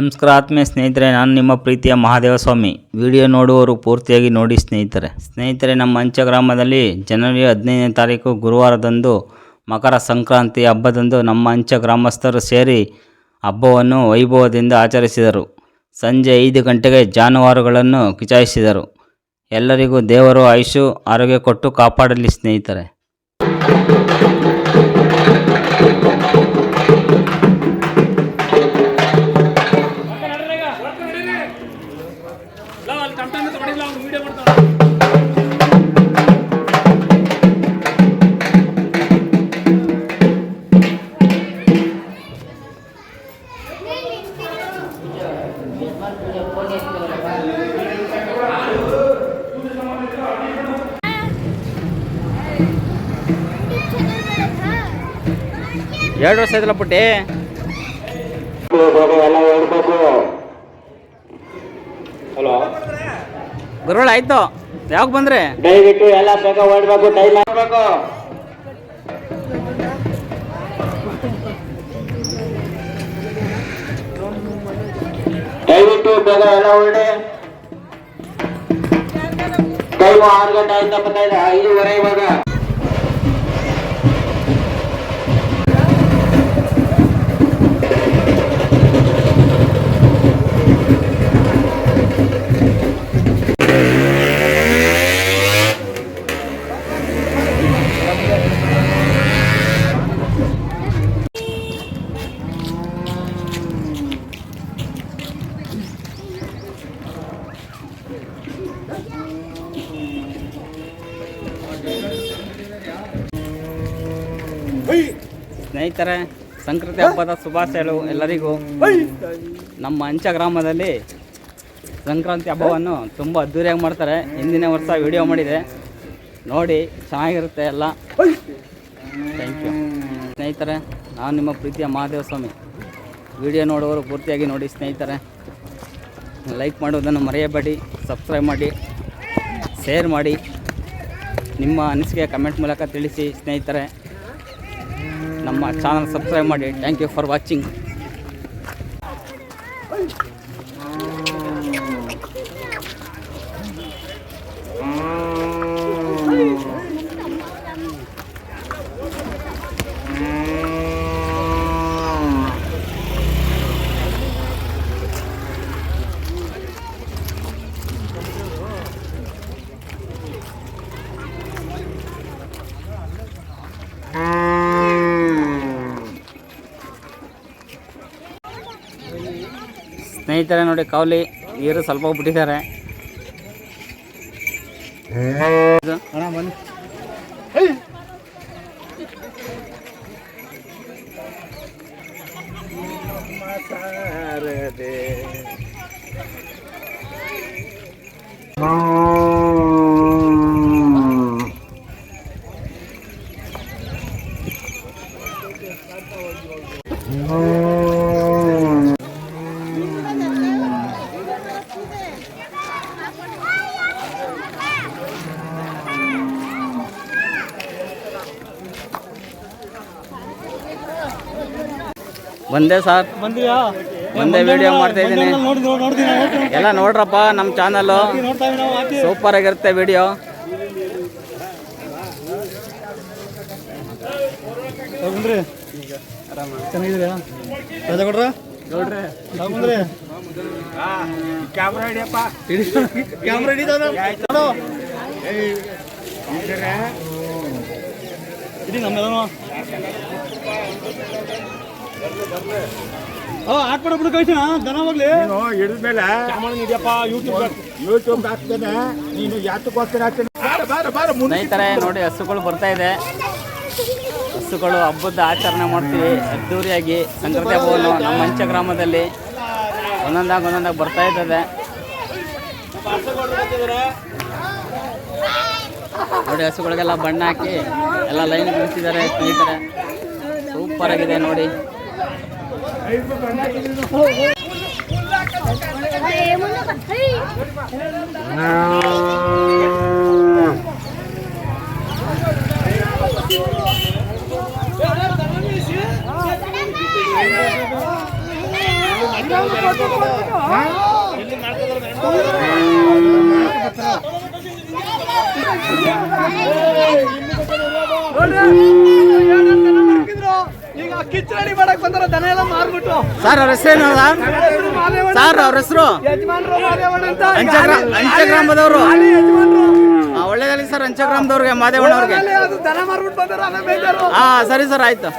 ನಮಸ್ಕಾರ ಆತ್ಮೀಯ ಸ್ನೇಹಿತರೆ, ನಾನು ನಿಮ್ಮ ಪ್ರೀತಿಯ ಮಹಾದೇವ ಸ್ವಾಮಿ ವಿಡಿಯೋ ನೋಡುವವರು ಪೂರ್ತಿಯಾಗಿ ನೋಡಿ ಸ್ನೇಹಿತರೆ. ಸ್ನೇಹಿತರೆ, ನಮ್ಮ ಅಂಚ ಗ್ರಾಮದಲ್ಲಿ ಜನವರಿ ಹದಿನೈದನೇ ತಾರೀಕು ಗುರುವಾರದಂದು ಮಕರ ಸಂಕ್ರಾಂತಿ ಹಬ್ಬದಂದು ನಮ್ಮ ಅಂಚ ಗ್ರಾಮಸ್ಥರು ಸೇರಿ ಹಬ್ಬವನ್ನು ವೈಭವದಿಂದ ಆಚರಿಸಿದರು. ಸಂಜೆ ಐದು ಗಂಟೆಗೆ ಜಾನುವಾರುಗಳನ್ನು ಕಿಚಾಯಿಸಿದರು. ಎಲ್ಲರಿಗೂ ದೇವರು ಆಯುಷು, ಆರೋಗ್ಯ ಕೊಟ್ಟು ಕಾಪಾಡಲಿ ಸ್ನೇಹಿತರೆ. ಎರಡು ವರ್ಷ ಆಯ್ತಲ್ಲ ಪುಟ್ಟಿ? ಹಲೋ ಗುರುಗಳು ಆಯ್ತು. ಯಾವಾಗ ಬಂದ್ರೆ? ದಯವಿಟ್ಟು ಎಲ್ಲ ಬೇಗ ಓಡಬೇಕು ಟೈಮ್ ಆಗ್ಬೇಕು ದಯವಿಟ್ಟು ಬೇಗ ಎಲ್ಲ ಹೊರಡಿ. ಟೈಮ್ ಆರು ಗಂಟೆ ಆಯ್ತಪ್ಪ ಐದೂವರೆ ಇವಾಗ. ಸ್ನೇಹಿತರೆ ಸಂಕ್ರಾಂತಿ ಹಬ್ಬದ ಶುಭಾಶಯಗಳು ಎಲ್ಲರಿಗೂ. ನಮ್ಮ ಅಂಚ ಗ್ರಾಮದಲ್ಲಿ ಸಂಕ್ರಾಂತಿ ಹಬ್ಬವನ್ನು ತುಂಬ ಅದ್ದೂರಿಯಾಗಿ ಮಾಡ್ತಾರೆ. ಹಿಂದಿನ ವರ್ಷ ವಿಡಿಯೋ ಮಾಡಿದೆ. ನೋಡಿ ಚೆನ್ನಾಗಿರುತ್ತೆ ಎಲ್ಲ. ಥ್ಯಾಂಕ್ ಯು ಸ್ನೇಹಿತರೆ ನಾನು ನಿಮ್ಮ ಪ್ರೀತಿಯ ಮಹಾದೇವ ಸ್ವಾಮಿ. ವಿಡಿಯೋ ನೋಡುವವರು ಪೂರ್ತಿಯಾಗಿ ನೋಡಿ ಸ್ನೇಹಿತರೆ. ಲೈಕ್ ಮಾಡೋದನ್ನು ಮರೆಯಬೇಡಿ ಸಬ್ಸ್ಕ್ರೈಬ್ ಮಾಡಿ ಶೇರ್ ಮಾಡಿ. ನಿಮ್ಮ ಅನಿಸಿಕೆ ಕಮೆಂಟ್ ಮೂಲಕ ತಿಳಿಸಿ ಸ್ನೇಹಿತರೆ. ನಮ್ಮ ಚಾನಲ್ ಸಬ್ಸ್ಕ್ರೈಬ್ ಮಾಡಿ. ಥ್ಯಾಂಕ್ ಯು ಫಾರ್ ವಾಚಿಂಗ್ ಸ್ನೇಹಿತರೆ ನೋಡಿ ಕಾವಲಿ ನೀರು ಸ್ವಲ್ಪ ಬಿಟ್ಟಿದ್ದಾರೆ ಇದು ಬಂದೆ ಸರ್. ಬಂದಿಯಾ? ಒಂದೇ ವಿಡಿಯೋ ಮಾಡ್ತಾ ಇದ್ದೀನಿ. ಎಲ್ಲ ನೋಡ್ರಪ್ಪ ನಮ್ಮ ಚಾನಲ್ಲು ಸೂಪರ್ ಆಗಿರುತ್ತೆ ವಿಡಿಯೋ ಬಂದ್ರಿ ಚೆನ್ನಾಗಿದ್ದೀರಾ? ರಜಾ ಕೊಡ್ರ ನೋಡ್ರಿ. ಬಂದ್ರಿ ಕ್ಯಾಮ್ರಾ ಹಿಡಿಯಪ್ಪ. ಕ್ಯಾಮ್ರಾ ಹಿಡಿದ ಇಡೀ ನಮ್ಮೆಲ್ಲನೂ. ಓ ಹಾಕ್ಬಿಡ ಬಿಡು ಕಳಿಸಿನ ದನ ಹೋಗ್ಲಿ. ನೀನು ಹಿಡಿದ ಮೇಲೆ ಹಿಡಿಯಪ್ಪ ಯೂಟ್ಯೂಬ್ ಯೂಟ್ಯೂಬ್ ಹಾಕ್ತೇನೆ. ನೀನು ಯಾತಕ್ಕೋಸ್ಕರ ಹಾಕ್ತೇನೆ. ಸ್ನೇಹಿತರೆ ನೋಡಿ ಹಸುಗಳು ಬರ್ತಾ ಇದೆ. ಹಸುಗಳು ಹಬ್ಬದ ಆಚರಣೆ ಮಾಡ್ತೀವಿ. ಅದ್ದೂರಿಯಾಗಿ ಸಂಕ್ರಾಂತಿ ಹಬ್ಬವನ್ನು ನಮ್ಮ ಮಂಚ ಗ್ರಾಮದಲ್ಲಿ ಒಂದೊಂದಾಗ ಒಂದೊಂದಾಗ ಬರ್ತಾ ಇರ್ತದೆ ನೋಡಿ ಹಸುಗಳಿಗೆಲ್ಲ ಬಣ್ಣ ಹಾಕಿ ಎಲ್ಲ ಲೈನ್ ಬಿಡಿಸಿದ್ದಾರೆ ಸ್ನೇಹಿತರೆ. ಸೂಪರ್ ಆಗಿದೆ ನೋಡಿ. ಮಾಡ್ತಿದ್ರು ಕಿಚ್ಚಡಿ ಮಾಡಕ್ ಬಂದಾರ ದನ ಎಲ್ಲ ಮಾರ್ಬಿಟ್ಟು ಸರ್ ಅವ್ರ ಹೆಸರೇನು ಸರ್ ಅವ್ರ ಹೆಸರು? ಆ, ಒಳ್ಳೇದಾಗಲಿ ಸರ್ ಮಾದೇವಣ್ಣವ್ರಿಗೆ. ಮಾರ್ಬಿಟ್ಟು ಬಂದಾರ ಅದೇ ಹಾ ಸರಿ ಸರ್ ಆಯ್ತು.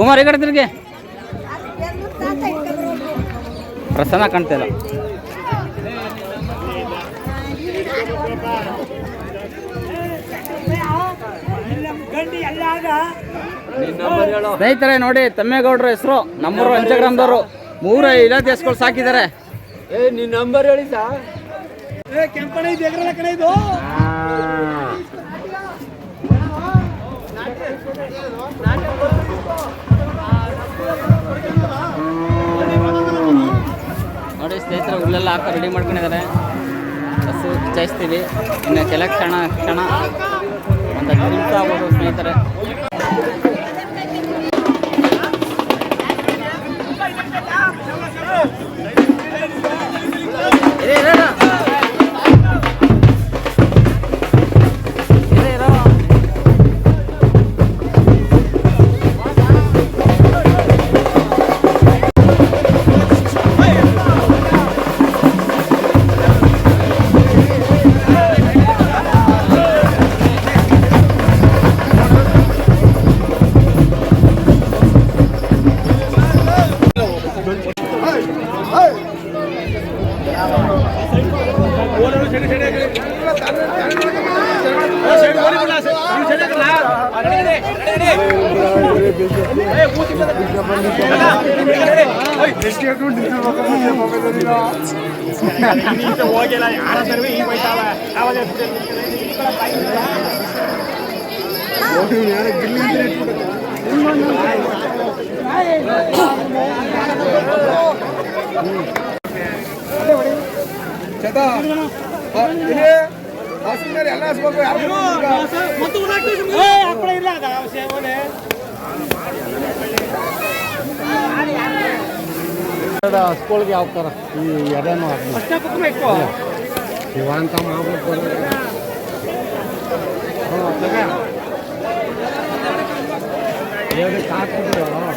ಕುಮಾರ್ ಈ ಕಡೆ ತಿರ್ಗಿ. ಪ್ರಸನ್ನ ಕಾಣ್ತಿಲ್ಲ ಸ್ನೇಹಿತರೆ ನೋಡಿ ತಮ್ಮೇಗೌಡ್ರ ಹೆಸರು ನಮ್ಮೂರು ಇನ್ಸ್ಟಾಗ್ರಾಮ್ದವರು ಮೂರು ಇಲಾಖೆ ಹೆಸ್ಗಳು ಸಾಕಿದ್ದಾರೆ. ಎಗ್ರಲ್ಲ ಕಣ ಇದು? ನೋಡಿ ಸ್ನೇಹಿತರೆ ಹುಲ್ಲೆಲ್ಲ ಹಾಕಿ ರೆಡಿ ಮಾಡ್ಕೊಂಡಿದ್ದಾರೆ. ಹಸು ಚಾಯಿಸ್ತೀವಿ ಇನ್ನು ಕೆಲ ಕ್ಷಣ ಕ್ಷಣ. ಒಂದು ನಿಮಿಷ ಆಗ್ಬೋದು ಸ್ನೇಹಿತರೆ. ಇರಿ, ಈಗ ಎಲ್ಲ ಯಾರು ಇಲ್ಲ ಅದ ಯಾವ ಥರ ಈ ಎಡೆನೂ ಅದನ್ನ Levanta más por Ini satu dong.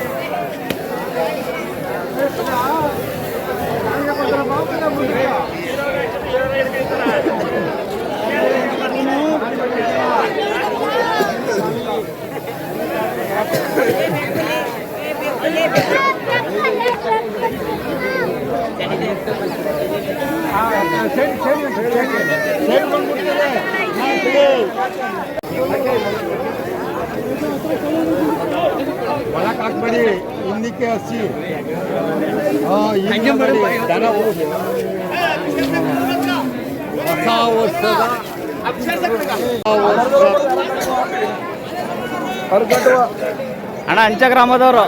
ವರ್ಷದ ಅಂಚ ಗ್ರಾಮದವರು.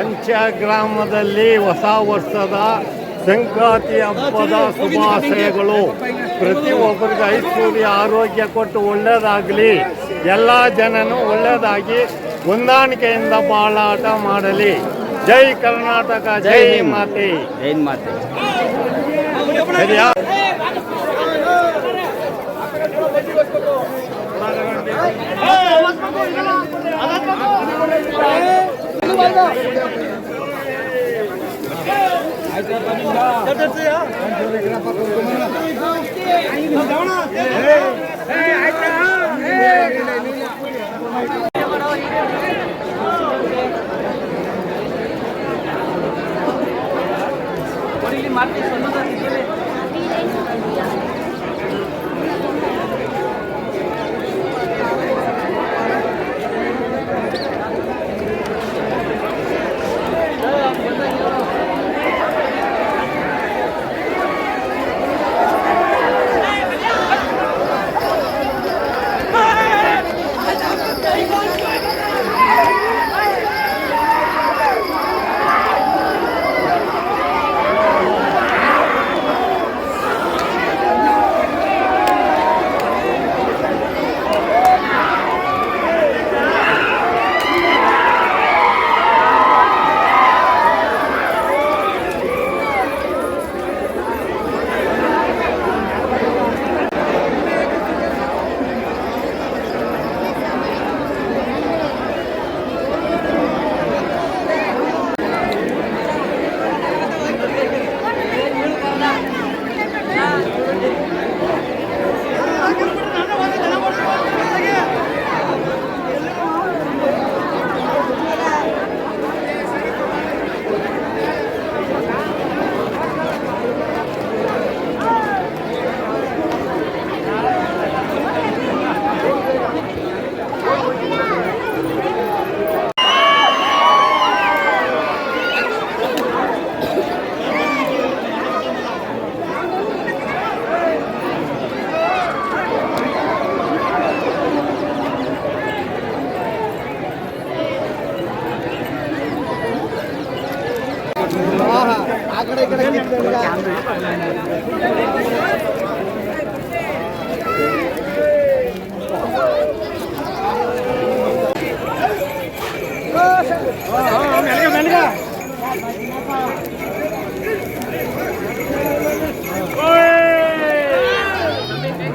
ಅಂಚ ಗ್ರಾಮದಲ್ಲಿ ಹೊಸ ವರ್ಷದ ಸಂಕ್ರಾಂತಿ ಹಬ್ಬದ ಶುಭಾಶಯಗಳು. ಪ್ರತಿಯೊಬ್ಬರಿಗೆ ಐಶ್ವರ್ಯ ಆರೋಗ್ಯ ಕೊಟ್ಟು ಒಳ್ಳೆಯದಾಗಲಿ ಎಲ್ಲ ಜನನು ಒಳ್ಳೆಯದಾಗಿ ಹೊಂದಾಣಿಕೆಯಿಂದ ಬಾಳಾಟ ಮಾಡಲಿ. ಜೈ ಕರ್ನಾಟಕ ಜೈ ಮಾತೆ. ಜೈನ್ ಮಾತೆ. ಸರಿಯಾ? মার্কেট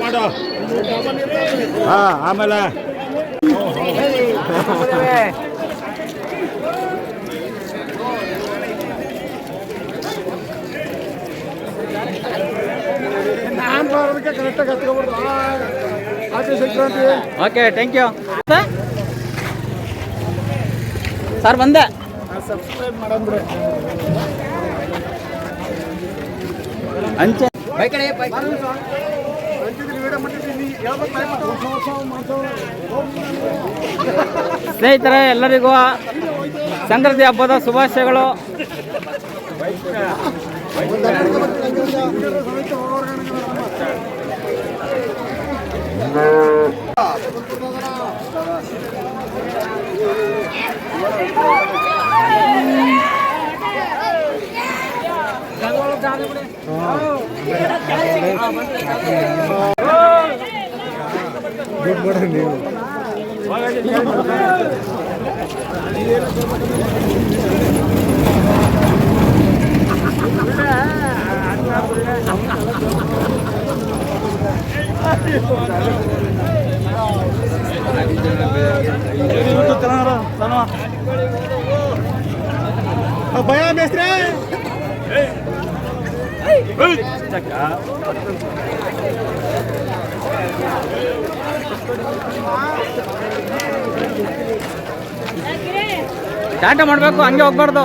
ಮಾಡು ಹಾ ಆಮೇಲೆ ಕರೆಕ್ಟಾಗಿ ಆಚೆ Sankranti okay thank you sir ಬಂದೆ ಸಬ್ಸ್ಕ್ರೈಬ್ ಮಾಡಂದ್ರೆ ಅಂಚೆ ಸ್ನೇಹಿತರೆ ಎಲ್ಲರಿಗೂ ಸಂಕ್ರಾಂತಿ ಹಬ್ಬದ ಶುಭಾಶಯಗಳು గుడ్ మార్నింగ్ ಭಯ ಮೇಸ್ತ್ರಿ ಟಾಟಾ ಮಾಡಬೇಕು ಹಂಗೆ ಹೋಗ್ಬಾರ್ದು.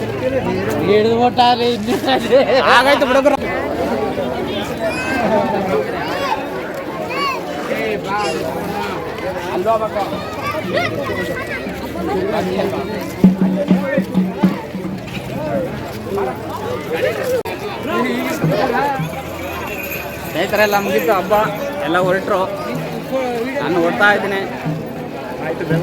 ಹಾಂ? ಹಾಂ. ಇಲ್ಲ ಆಗಾಯ್ತು ಬಿಡೋಗ್ರ ಸ್ನೇಹಿತರೆಲ್ಲ ಮುಗಿತು ಹಬ್ಬ ಎಲ್ಲ ಹೊರಟರು ನಾನು ಹೊಡ್ತಾ ಇದ್ದೀನಿ ಆಯ್ತು ಬೇಗ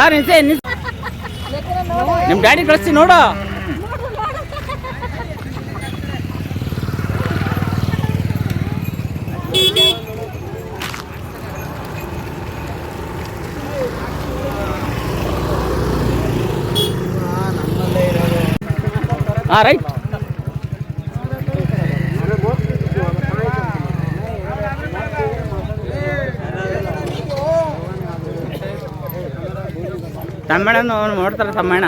ಸರ್ ನಿಲ್ಸೆ ನಿಮ್ಮ ಡ್ಯಾಡಿ ಕಳಿಸ್ತೀನಿ ನೋಡು. ಹಾಂ ರೈಟ್. ತಮ್ಮಣ್ಣ ನೋಡ್ತಾರೆ ತಮ್ಮಣ್ಣ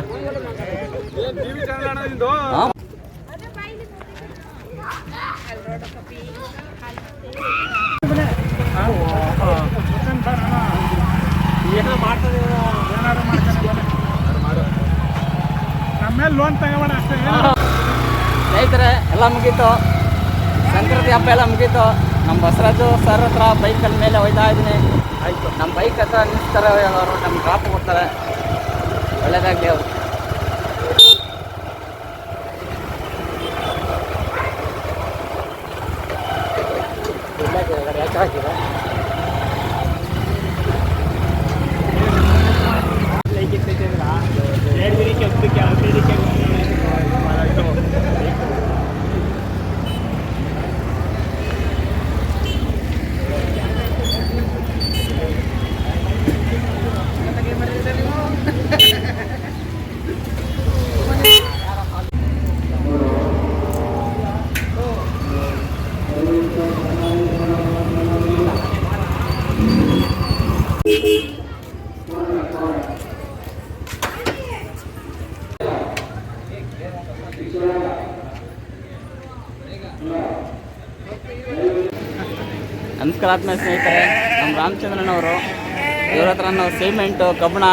ಲೋನ್ ತಗೋಣ ಅಷ್ಟೇ ಸ್ನೇಹಿತರೆ, ಎಲ್ಲ ಮುಗೀತು. ಸಂಕ್ರಾಂತಿ ಹಬ್ಬ ಎಲ್ಲ ಮುಗೀತು. ನಮ್ಮ ಬಸವರಾಜು ಸರ್ ಹತ್ರ ಬೈಕಲ್ಲಿ ಮೇಲೆ ಹೋಯ್ತಾ ಇದ್ದೀನಿ. ಆಯಿತು ನಮ್ಮ ಬೈಕ್ ಹತ್ರ ನಿಲ್ಲಿಸ್ತಾರೆ ಅವರು ನಮ್ಗೆ ಡ್ರಾಪ್ ಕೊಡ್ತಾರೆ. ಒಳ್ಳೇದಾಗಲಿ ಅವರು ಆತ್ಮೀಯ ಸ್ನೇಹಿತರೆ ನಮ್ಮ ರಾಮಚಂದ್ರನವರು ಇವ್ರ ಹತ್ರ ನಾವು ಸಿಮೆಂಟು ಕಬ್ಬಣ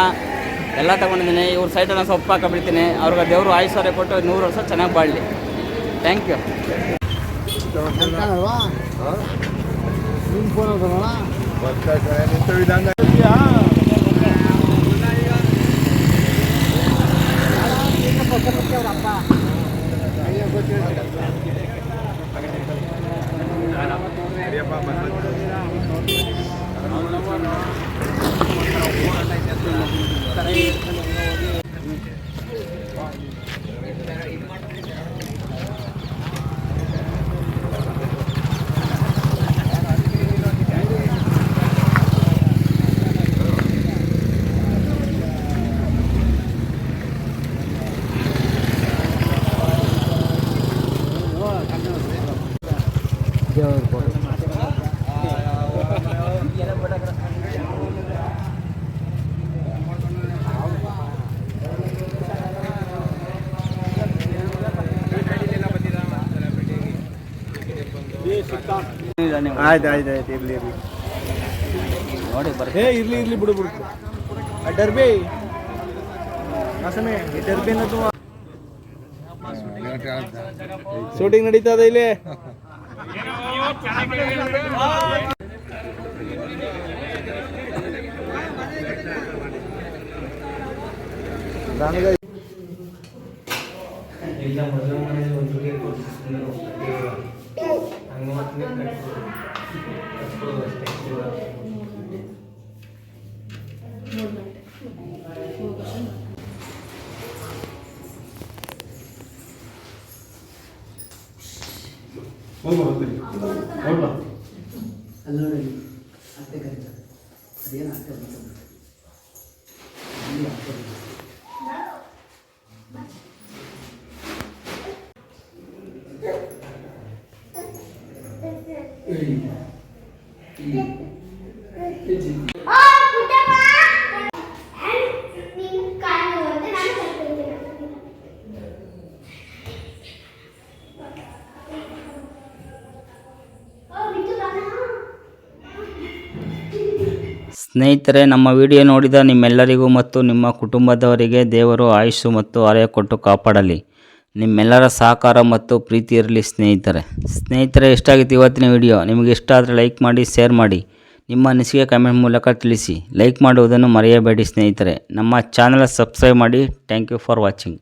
ಎಲ್ಲ ತಗೊಂಡಿದ್ದೀನಿ. ಇವ್ರ ಸೈಟನ್ನು ಸೊಪ್ಪು ಹಾಕೊಂಡ್ಬಿಡ್ತೀನಿ ಅವ್ರಿಗೆ ದೇವರು ಆಯುಷ್ವರ್ಯ ಕೊಟ್ಟು ನೂರು ವರ್ಷ ಚೆನ್ನಾಗಿ ಬಾಳಲಿ. ಥ್ಯಾಂಕ್ ಯು ನಿಂತ ಕೊಡು ಆಯ್ತು ಆಯ್ತು ಆಯ್ತು ಇರ್ಲಿ ಇರ್ಲಿ ನೋಡಿ ಹೇ ಇರ್ಲಿ ಇರ್ಲಿ ಬಿಡು ಬಿಡು ಡರ್ಬಿ ಸಮಯ ಡರ್ಬಿ ಅನ್ನೋದು ಶೂಟಿಂಗ್ ನಡೀತಾ ಇದೆ ಇಲ್ಲಿ దానిగా ಸ್ನೇಹಿತರೆ, ನಮ್ಮ ವಿಡಿಯೋ ನೋಡಿದ ನಿಮ್ಮೆಲ್ಲರಿಗೂ ಮತ್ತು ನಿಮ್ಮ ಕುಟುಂಬದವರಿಗೆ ದೇವರು ಆಯುಷು ಮತ್ತು ಆರೋಗ್ಯ ಕೊಟ್ಟು ಕಾಪಾಡಲಿ. ನಿಮ್ಮೆಲ್ಲರ ಸಹಕಾರ ಮತ್ತು ಪ್ರೀತಿ ಇರಲಿ ಸ್ನೇಹಿತರೆ. ಸ್ನೇಹಿತರೆ, ಎಷ್ಟಾಗಿತ್ತು ಇವತ್ತಿನ ವಿಡಿಯೋ? ನಿಮಗೆ ಇಷ್ಟ ಆದರೆ ಲೈಕ್ ಮಾಡಿ, ಶೇರ್ ಮಾಡಿ. ನಿಮ್ಮ ಅನಿಸಿಕೆ ಕಮೆಂಟ್ ಮೂಲಕ ತಿಳಿಸಿ. ಲೈಕ್ ಮಾಡುವುದನ್ನು ಮರೆಯಬೇಡಿ ಸ್ನೇಹಿತರೆ. ನಮ್ಮ ಚಾನಲ್ ಸಬ್ಸ್ಕ್ರೈಬ್ ಮಾಡಿ. Thank you for watching